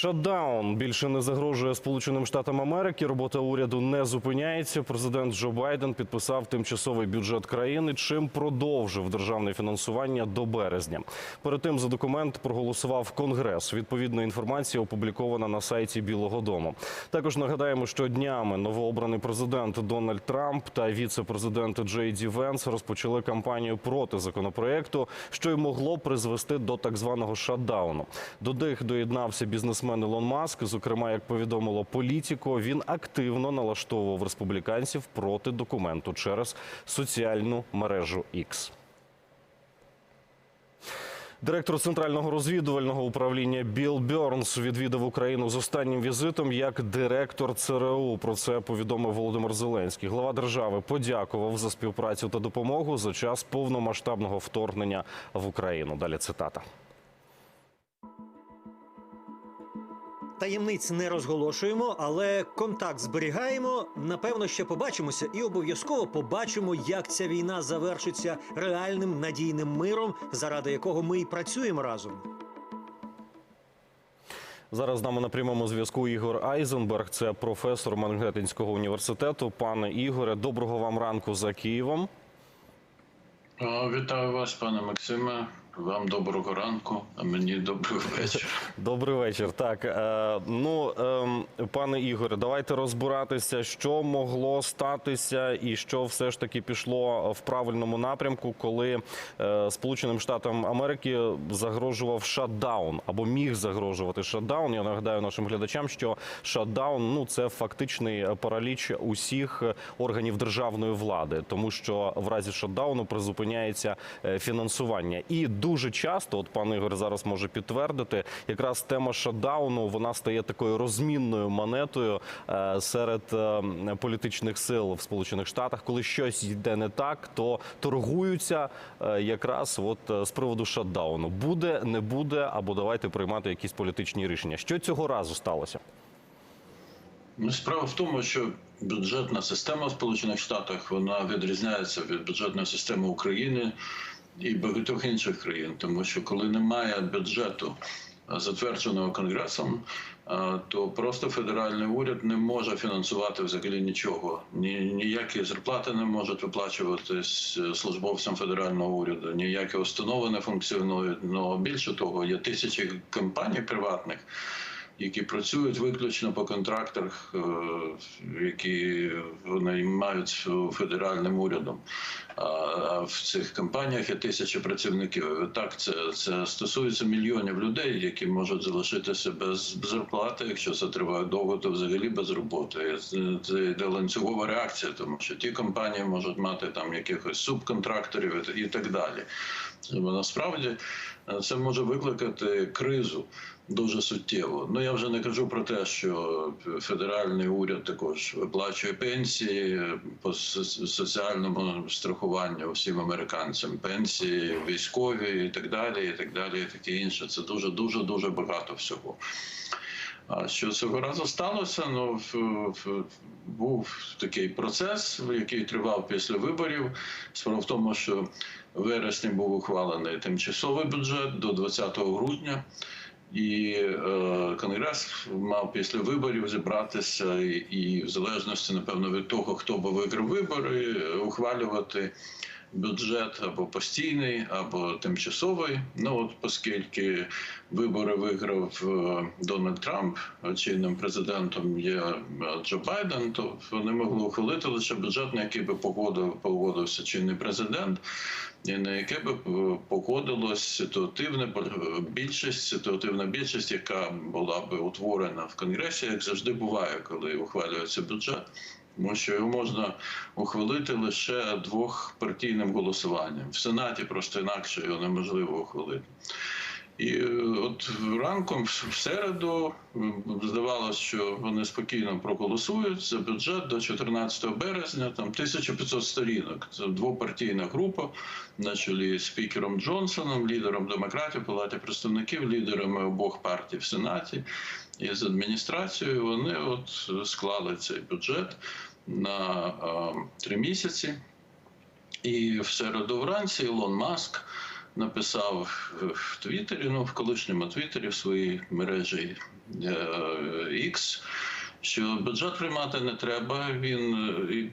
Шатдаун більше не загрожує Сполученим Штатам Америки. Робота уряду не зупиняється. Президент Джо Байден підписав тимчасовий бюджет країни, чим продовжив державне фінансування до березня. Перед тим за документ проголосував Конгрес. Відповідна інформація опублікована на сайті Білого Дому. Також нагадаємо, що днями новообраний президент Дональд Трамп та віце-президент Джей Ді Венс розпочали кампанію проти законопроекту, що й могло призвести до так званого шатдауну. До них доєднався бізнесмен Ілон Маск. Зокрема, як повідомило Політіко, він активно налаштовував республіканців проти документу через соціальну мережу X. Директор центрального розвідувального управління Білл Бьорнс відвідав Україну з останнім візитом як директор ЦРУ. Про це повідомив Володимир Зеленський. Глава держави подякував за співпрацю та допомогу за час повномасштабного вторгнення в Україну. Далі цитата. Таємниць не розголошуємо, але контакт зберігаємо. Напевно, ще побачимося, і обов'язково побачимо, як ця війна завершиться реальним надійним миром, заради якого ми і працюємо разом. Зараз з нами на прямому зв'язку Ігор Айзенберг, це професор Мангеттинського університету. Пане Ігоре, доброго вам ранку за Києвом. Вітаю вас, пане Максиме. Вам доброго ранку, а мені добрий вечір. Добрий вечір. Так е, ну е, пане Ігоре, давайте розбиратися, що могло статися, і що все ж таки пішло в правильному напрямку, коли е, Сполученим Штатам Америки загрожував шатдаун або міг загрожувати шатдаун. Я нагадаю нашим глядачам, що шатдаун ну це фактичний параліч усіх органів державної влади, тому що в разі шатдауну призупиняється е, фінансування і дуже часто, от пан Ігор зараз може підтвердити, якраз тема шатдауну вона стає такою розмінною монетою е, серед е, політичних сил в Сполучених Штатах. Коли щось йде не так, то торгуються е, якраз от з приводу шатдауну. Буде, не буде, або давайте приймати якісь політичні рішення. Що цього разу сталося? Ну, Справа в тому, що бюджетна система в Сполучених Штатах вона відрізняється від бюджетної системи України і багатьох інших країн, тому що коли немає бюджету затвердженого конгресом, то просто федеральний уряд не може фінансувати взагалі нічого. Ні, ніякі зарплати не можуть виплачуватись е, службовцям федерального уряду, ніякі установи не функціонують. Ну більше того, є тисячі компаній приватних які працюють виключно по контрактах, е, які вони мають федеральним урядом. А в цих компаніях є тисячі працівників. Так, це це стосується мільйонів людей, які можуть залишитися без зарплати. Якщо це триває довго, то взагалі без роботи. Це йде ланцюгова реакція, тому що ті компанії можуть мати там якихось субконтракторів і так далі. Насправді це може викликати кризу дуже суттєво. Ну я вже не кажу про те, що федеральний уряд також виплачує пенсії по соціальному страхуванню всім американцям, пенсії, військові і так далі, і так далі, і таке інше. Це дуже дуже дуже багато всього. А що цього разу сталося? Ну був такий процес, який тривав після виборів. Справа в тому, що в вересні був ухвалений тимчасовий бюджет до 20 грудня. І е, конгрес мав після виборів зібратися і, і в залежності, напевно, від того, хто би виграв вибори, ухвалювати бюджет або постійний, або тимчасовий. Ну от оскільки вибори виграв е, Дональд Трамп, чинним президентом є е, Джо Байден, то вони могли ухвалити лише бюджет, на який би погодив, погодився чинний президент. І на яке би погодилось ситуативна більшість, ситуативна більшість, яка була би утворена в конгресі, як завжди буває, коли ухвалюється бюджет тому що його можна ухвалити лише двохпартійним голосуванням. В Сенаті просто інакше його неможливо ухвалити. І е, от ранком, в середу, здавалося, що вони спокійно проголосують за бюджет до 14 березня. Там 1500 сторінок. Це двопартійна група на чолі з спікером Джонсоном, лідером демократів, палаті представників, лідерами обох партій в Сенаті і з адміністрацією. Вони от склали цей бюджет на три місяці. І в середу вранці Ілон Маск написав в Твіттері, ну в колишньому Твіттері в своїй мережі е, X, що бюджет приймати не треба. Він,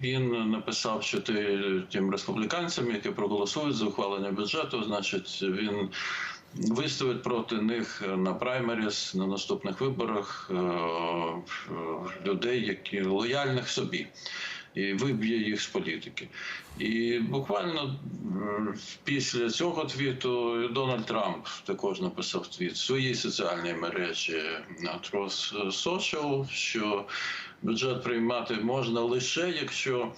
він написав, що ти тим республіканцям, які проголосують за ухвалення бюджету, значить він виставить проти них на праймеріс на наступних виборах е, людей, які лояльних собі. І виб'є їх з політики. І буквально після цього твіту Дональд Трамп також написав твіт в своїй соціальній мережі на Truth Social, що бюджет приймати можна лише якщо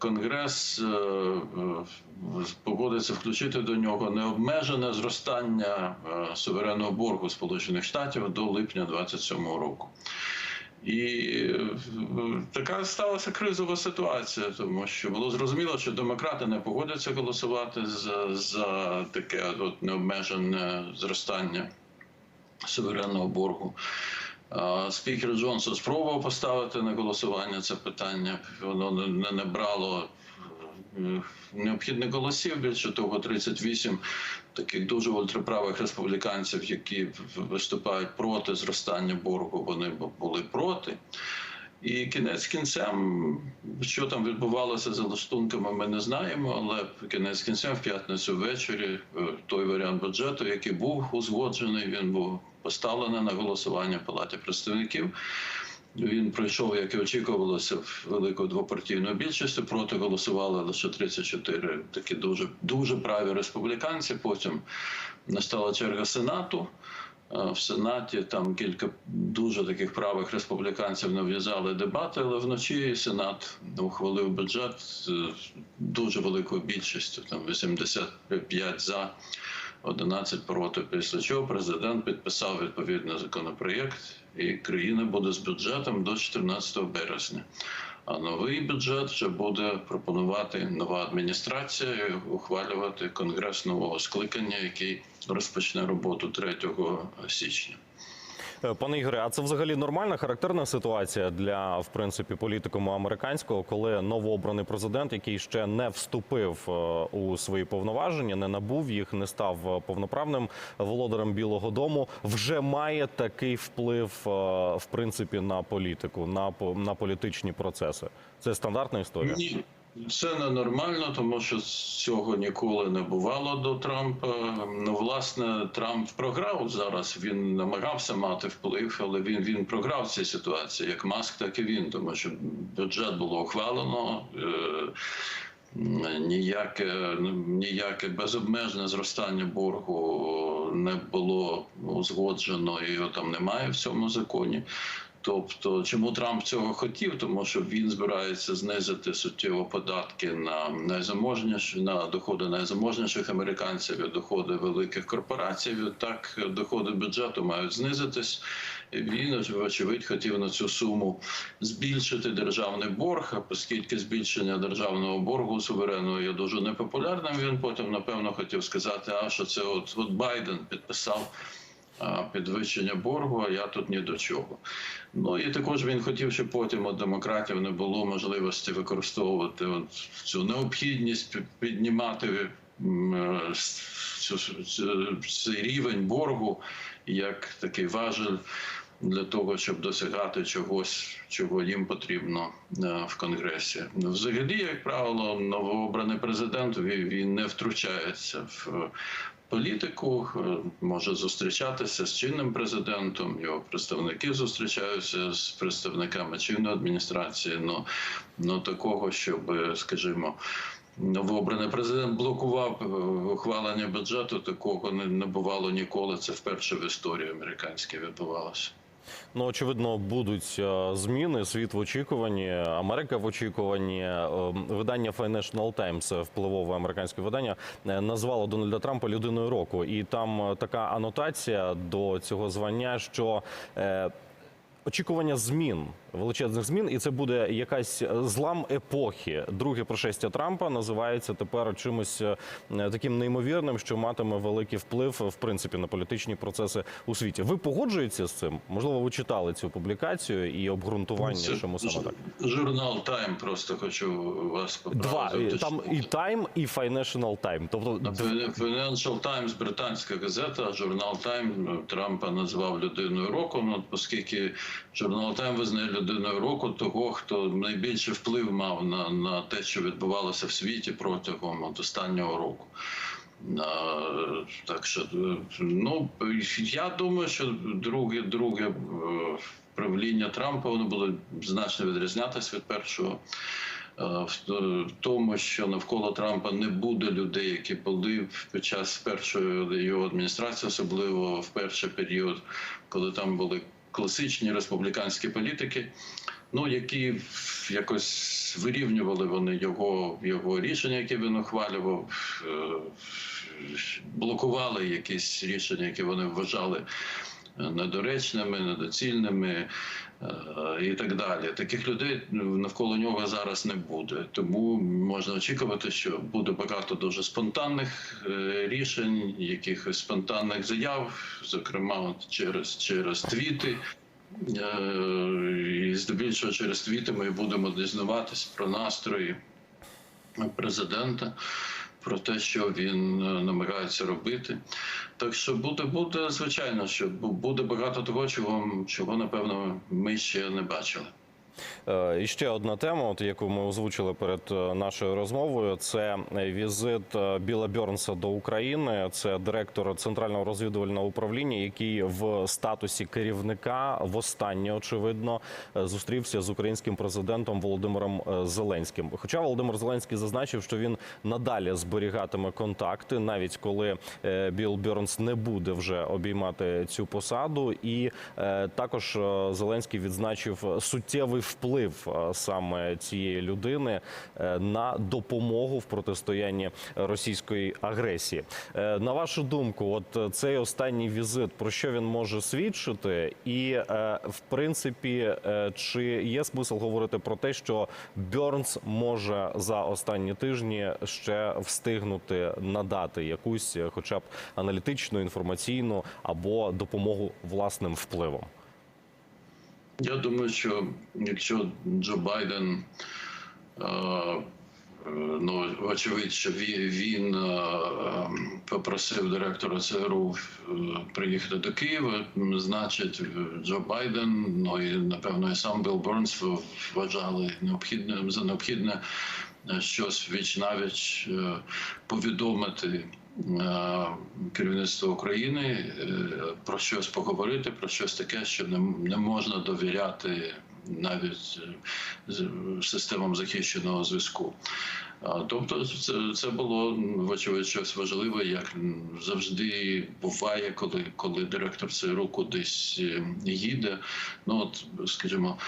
Конгрес е, е, погодиться включити до нього необмежене зростання е, суверенного боргу Сполучених Штатів до липня 2027 року. І така сталася кризова ситуація, тому що було зрозуміло, що демократи не погодяться голосувати за, за таке от необмежене зростання суверенного боргу. Спікер Джонсон спробував поставити на голосування це питання. Воно не- не набрало е, необхідних голосів. Більше того, 38 таких дуже ультраправих республіканців, які виступають проти зростання боргу, вони були проти. І кінець кінцем, що там відбувалося за лаштунками, ми не знаємо. Але кінець кінцем в п'ятницю ввечері е, той варіант бюджету, який був узгоджений, він був поставлений на голосування в палаті представників. Він пройшов, як і очікувалося, великою двопартійною більшістю. Проти голосували лише 34 такі дуже дуже праві республіканці. Потім настала черга сенату. Е, В Сенаті там кілька дуже таких правих республіканців нав'язали дебати, але вночі Сенат ухвалив бюджет з дуже великою більшістю, там 85 за, 11 проти. Після чого президент підписав відповідний законопроєкт, і країна буде з бюджетом до 14 березня. А новий бюджет вже буде пропонувати нова адміністрація і ухвалювати конгрес нового скликання, який розпочне роботу 3 січня. Е, Пане Ігоре, а це взагалі нормальна характерна ситуація для в принципі політикуму американського, коли новообраний президент, який ще не вступив е, у свої повноваження, не набув їх, не став е, повноправним володарем Білого Дому, вже має такий вплив в принципі на політику, на на політичні процеси. Це стандартна історія. Ні, це ненормально, тому що цього ніколи не бувало до Трампа. Ну, власне, Трамп програв зараз. Він намагався мати вплив, але він, він програв цій ситуації, як Маск, так і він, тому що бюджет було ухвалено. Е- Ніяке ніяке безобмежне зростання боргу не було узгоджено, його там немає в цьому законі. Тобто, чому Трамп цього хотів? Тому що він збирається знизити суттєво податки на найзаможніші на доходи найзаможніших американців доходи великих корпорацій. Так доходи бюджету мають знизитись. Він вочевидь хотів на цю суму збільшити державний борг. А оскільки збільшення державного боргу суверенного є дуже непопулярним, він потім напевно хотів сказати, а що це от, от Байден підписав підвищення боргу, а я тут ні до чого. Ну і також він хотів, щоб потім у демократів не було можливості використовувати от цю необхідність піднімати е, цей рівень боргу як такий важель для того, щоб досягати чогось, чого їм потрібно е, в конгресі. Взагалі, як правило, новообраний президент він не втручається в політику, е, може зустрічатися з чинним президентом. Його представники зустрічаються з представниками чинної адміністрації. Ну, ну такого, щоб, скажімо. Новообраний президент блокував е, ухвалення бюджету. Такого не, не бувало ніколи. Це вперше в історії американській відбувалося. Ну, очевидно, будуть е, зміни. Світ в очікуванні, Америка в очікуванні. Е, Видання Financial Times, впливове американське видання, е, назвало Дональда Трампа людиною року. І там е, така анотація до цього звання, що е, очікування змін величезних змін, і це буде якась е, злам епохи. Друге пришестя Трампа називається тепер чимось е, таким неймовірним, що матиме великий вплив в принципі на політичні процеси у світі. Ви погоджуєтеся з цим? Можливо, ви читали цю публікацію і обґрунтування, чому саме так? Журнал Тайм просто хочу вас Два поправити. і- там і Time, і Financial Time. Тобто Financial Times, британська газета, а журнал Тайм Трампа назвав людиною року. Ну, оскільки журнал Тайм визнає людиною року того, хто найбільше вплив мав на, на те, що відбувалося в світі протягом от останнього року. Так що е, ну я думаю, що друге, друге е, правління Трампа воно буде значно відрізнятися від першого. Е, в в тому, що навколо Трампа не буде людей, які були під час першої його адміністрації, особливо в перший період, коли там були класичні республіканські політики, ну які якось вирівнювали вони його, його рішення, які він ухвалював, е, блокували якісь рішення, які вони вважали недоречними, недоцільними. е, і так далі. Таких людей навколо нього зараз не буде. Тому можна очікувати, що буде багато дуже спонтанних е, рішень, якихось спонтанних заяв, зокрема через, через твіти. Е, І здебільшого через твіти ми будемо дізнаватись про настрої президента, про те, що він е, намагається робити. Так що буде, буде звичайно, що бу- буде багато того, чого, чого напевно ми ще не бачили. Е, І ще одна тема, от яку ми озвучили перед е, нашою розмовою, це візит е, Біла Бьорнса до України. Це директор центрального розвідувального управління, який в статусі керівника востаннє очевидно зустрівся з українським президентом Володимиром Зеленським. Хоча Володимир Зеленський зазначив, що він надалі зберігатиме контакти, навіть коли Біл Бьорнс не буде вже обіймати цю посаду, і також Зеленський відзначив суттєвий вплив е, саме цієї людини е, на допомогу в протистоянні російської агресії. Е, На вашу думку, от цей останній візит про що він може свідчити, і в принципі, чи є смисл говорити про те, що Бьорнс може за останні тижні ще встигнути надати якусь, хоча б аналітичну, інформаційну або допомогу власним впливом? Я думаю, що якщо Джо Байден, е, е, ну очевидь, що він, е, попросив директора ЦРУ приїхати до Києва, значить, Джо Байден, ну і напевно і сам Білл Бернс вважали необхідним за необхідне щось віч навіч повідомити е, керівництво України е, про щось поговорити, про щось таке, що не, можна довіряти навіть е, системам захищеного зв'язку. Тобто, це, це було вочевидь щось важливе, як завжди буває, коли, коли директор ЦРУ кудись їде. Ну от, скажімо,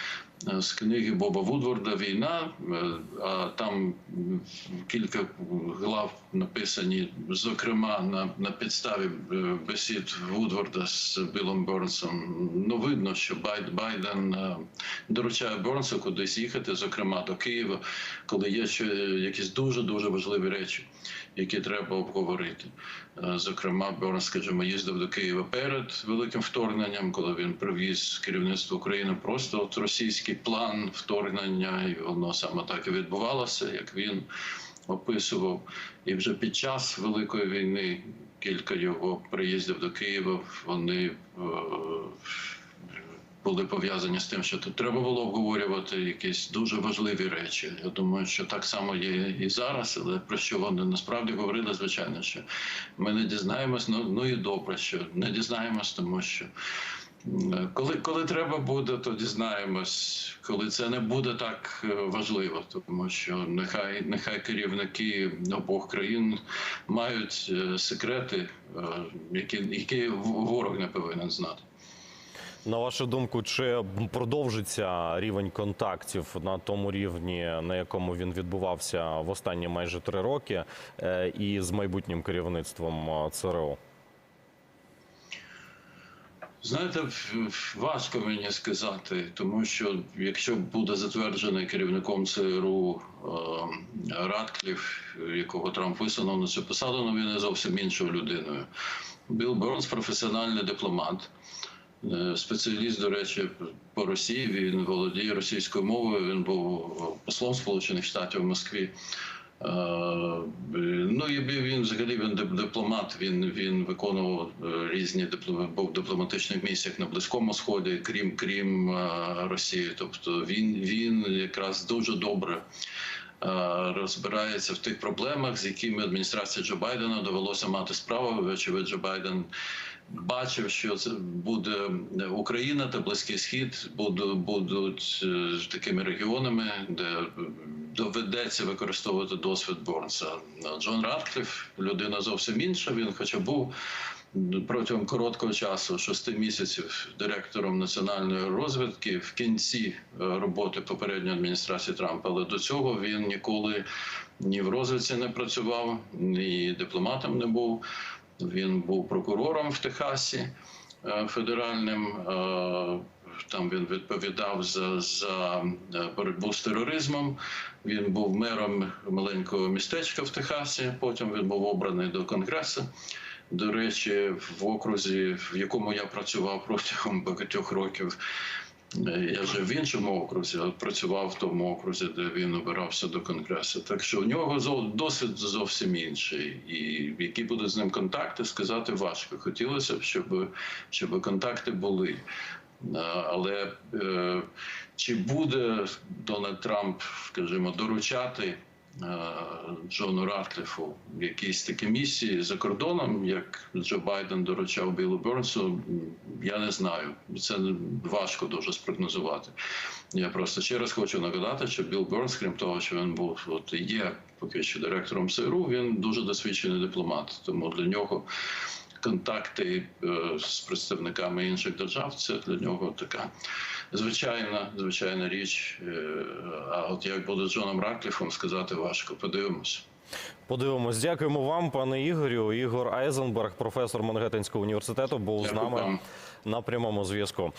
з книги Боба Вудворда Війна, е, а там кілька глав написані, зокрема на, на підставі е, бесід Вудворда з Білом Бернсом. Ну, видно, що Байд- Байден е, доручає Бернсу кудись їхати, зокрема до Києва, коли є ще якісь дуже дуже важливі речі, які треба обговорити. Е, Зокрема, Бернс, скажімо, їздив до Києва перед великим вторгненням, коли він привіз керівництво України просто от російський план вторгнення, і воно саме так і відбувалося, як він описував. І вже під час великої війни кілька його приїздів до Києва вони е, були пов'язані з тим, що тут треба було обговорювати якісь дуже важливі речі. Я думаю, що так само є і зараз, але про що вони насправді говорили, звичайно, що ми не дізнаємось. Ну, ну і добре, що не дізнаємось, тому що. М, Коли, коли треба буде, то дізнаємось. Коли це не буде так е, важливо, тому що нехай нехай керівники обох країн мають е, секрети, е, які, які ворог не повинен знати. На вашу думку, чи продовжиться рівень контактів на тому рівні, на якому він відбувався в останні майже три роки, е, і з майбутнім керівництвом е, ЦРУ? Знаєте, важко мені сказати, тому що якщо буде затверджений керівником ЦРУ е, Радкліф, якого Трамп висунув на цю посаду, ну він є зовсім іншою людиною. Білл Бернс професіональний дипломат. Е, Спеціаліст, до речі, по Росії він володіє російською мовою. Він був послом Сполучених Штатів в Москві. Е, Ну і він взагалі він дипломат. Він він виконував е, різні був в дипломатичних місіях на Близькому Сході, крім крім е, Росії. Тобто він він якраз дуже добре розбирається в тих проблемах, з якими адміністрації Джо Байдена довелося мати справу. Вочевидь, Джо Байден бачив, що це буде Україна та Близький Схід будуть, будуть е, такими регіонами, де доведеться використовувати досвід Борнса. Джон Радкліф людина зовсім інша. Він, хоча був протягом короткого часу, шести місяців, директором національної розвідки в кінці е, роботи попередньої адміністрації Трампа, але до цього він ніколи ні в розвідці не працював, ні дипломатом не був. Він був прокурором в Техасі е, федеральним. е, Там він відповідав за, за е, боротьбу з тероризмом. Він був мером маленького містечка в Техасі. Потім він був обраний до конгресу. До речі, в окрузі, в якому я працював протягом багатьох років. Я вже в іншому окрузі, працював в тому окрузі, де він обирався до конгресу. Так що у нього досвід зовсім інший. І які будуть з ним контакти, сказати важко. Хотілося б, щоб, щоб контакти були. Але е, чи буде Дональд Трамп, скажімо, доручати Джону Раткліфу якісь такі місії за кордоном, як Джо Байден доручав Білу Бернсу, я не знаю. Це важко дуже спрогнозувати. Я просто ще раз хочу нагадати, що Білл Бернс, крім того, що він був от є поки що директором СРУ, він дуже досвідчений дипломат. Тому для нього контакти е, з представниками інших держав це для нього така звичайна, звичайна річ. Е, А от як буде з Джоном Ракліфом, сказати важко. Подивимось. Подивимось. Дякуємо вам, пане Ігорю. Ігор Айзенберг, професор Мангеттенського університету, був з нами вам. на прямому зв'язку.